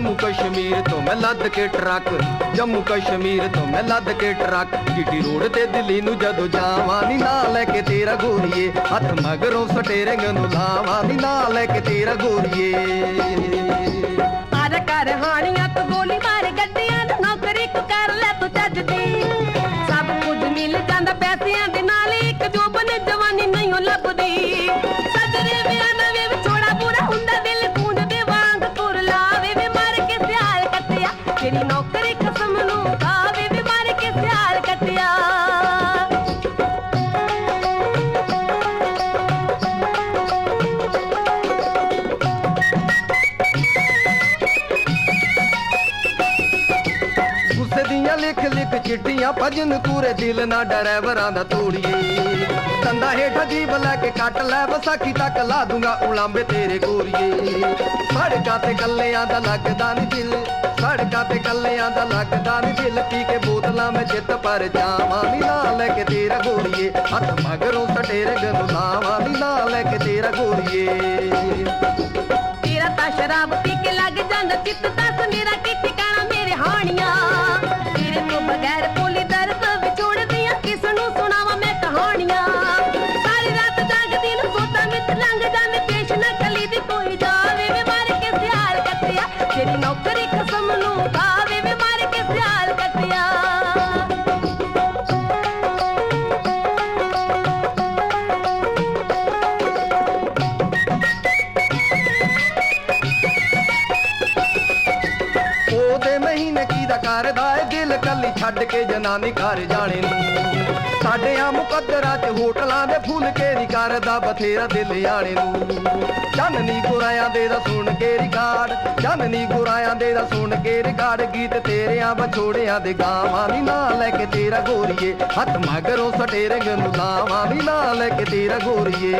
ਮੈਂ ਲੱਦ ਕੇ ਟਰੱਕ, ਜੰਮੂ ਕਸ਼ਮੀਰ ਤੋਂ ਮੈਂ ਲੱਦ ਕੇ ਟਰੱਕ। ਜੀਟੀ ਰੋਡ ਤੇ ਦਿੱਲੀ ਨੂੰ ਜਦੋਂ ਜਾਵਾਂ ਨੀ ਨਾਲ ਲੈ ਕੇ ਤੇਰਾ ਗੋਰੀਏ। ਹੱਥ ਮਗਰੋਂ ਸਟੇਰਿੰਗ ਨੂੰ ਲਾਵਾਂ ਨੀ ਨਾਲ ਲੈ ਕੇ ਤੇਰਾ ਗੋਰੀਏ। ਆਰ ਕਰ ਹਾਣੀਆਂ, ਤੂੰ ਗੋਲੀ ਮਾਰ ਗੱਡੀਆਂ ਨੂੰ, ਨੌਕਰੀ ਕਰ ਲੈ, ਤੂੰ ਚੱਜ ਦੀ। ਸਭ ਕੁਝ ਮਿਲ ਜਾਂਦਾ, ਪੈਸਿਆਂ ਤੇਰੀ ਨੌਕਰੀ ਕਸਮ ਨੂੰ ਖਾਵੇ ਵੇ ਮਾਰ ਕੇ ਸਿਆਲ ਕੱਟਿਆ। ਗੁੱਸੇ ਦੀਆਂ ਲਿਖ ਲਿਖ ਚਿੱਟੀਆਂ ਭਜਨ ਪੂਰੇ ਦਿਲ ਨਾ ਡਰਾਈਵਰਾਂ ਦਾ ਤੋੜੀਏ। ਦੰਦਾ ਹੇਠ ਜੀਵ ਲੈ ਕੇ ਕੱਟ ਲੈ, ਵਿਸਾਖੀ ਤੱਕ ਲਾ ਦੂੰਗਾ ਉਲਾਂਬੇ ਤੇਰੇ ਗੋਰੀਏ। ਸੜਕਾਂ ਤੇ ਕੱਲਿਆਂ ਦਾ ਲੱਗਦਾ ਨੀ ਦਿਲ। ਸੜਕਾਂ ਤੇ ਕੱਲਿਆਂ ਦਾ ਲੱਗਦਾ ਨੀ ਦਿਲ, ਪੀ ਕੇ ਬੋਤਲਾਂ ਮੈਂ ਜਿੱਤ ਪਰ ਜਾਵਾਂ ਨੀ ਨਾਲ ਲੈ ਕੇ ਤੇਰਾ ਗੋਰੀਏ ਹੱਥ ਮਗਰੋਂ ਸਟੇਰੇ ਗਨੂੰ ਨੀ ਨਾਲ ਲੈ ਕੇ ਤੇਰਾ ਗੋਰੀਏ ਤੇਰਾ ਤਾਂ ਸ਼ਰਾਬ ਪੀ ਕੇ ਲੱਗ ਜਾਂਦਾ, ਚਿੱਤ ਦੱਸ ਮੇਰਾ ਕੀ ਠਿਕਾਣਾ ਮੇਰੇ ਹਾਣੀਆਂ। ਤੇਰੇ ਤੋਂ ਬਗੈਰ ਪੋਲੀ ਦਰਦ ਵਿਛੋੜਦੀਆਂ ਕਿਸ ਨੂੰ ਸੁਣਾਵਾਂ ਮੈਂ ਕਹਾਣੀਆਂ। ਸਾਰੀ ਰਾਤ ਜਾਗਦੀ ਨੂੰ ਸੋਤਾ ਵਿੱਚ ਲੰਘ ਜਾਂਦੇ ਪੇਸ਼ ਨਾ ਕਲੀ ਦੀ ਕੋਈ ਜਾਵੇ ਵੇ ਮਾਰ ਕੇ ਸਿਆਲ ਕੱਟਿਆ। ਤੇਰੀ ਨੌਕਰੀ ਉਹਦੇ ਮਹੀਨੇ ਕੀ ਦਾ ਕਰਦਾ ਏ ਦਿਲ ਕੱਲੀ ਛੱਡ ਕੇ ਜਨਾਨੀ ਘਰ ਜਾਣੇ ਨੂੰ। ਸਾਡਿਆਂ ਮੁਕੱਦਰਾਂ 'ਚ ਹੋਟਲਾਂ ਦੇ ਫੁੱਲ ਕੇ ਨਹੀਂ ਕਰਦਾ ਬਥੇਰਾ ਦਿਲ ਆਣੇ ਨੂੰ। ਚਾਨਣੀ ਗੁਰਾਇਆਂ ਦੇ ਦਾ ਸੁਣ ਕੇ ਰਿਕਾਰਡ ਚਾਨਨੀ ਗੁਰਾਇਆਂ ਦੇ ਦਾ ਸੁਣ ਕੇ ਰਿਕਾਰਡ। ਗੀਤ ਤੇਰਿਆਂ ਬਛੋੜਿਆਂ ਦੇ ਗਾਵਾਂ ਵੀ ਨਾ ਲੈ ਕੇ ਤੇਰਾ ਗੋਰੀਏ। ਹੱਥ ਮਗਰੋਂ ਸਟੇਰਿੰਗ ਨੂੰ ਲਾਵਾਂ ਵੀ ਨਾ ਲੈ ਕੇ ਤੇਰਾ ਗੋਰੀਏ।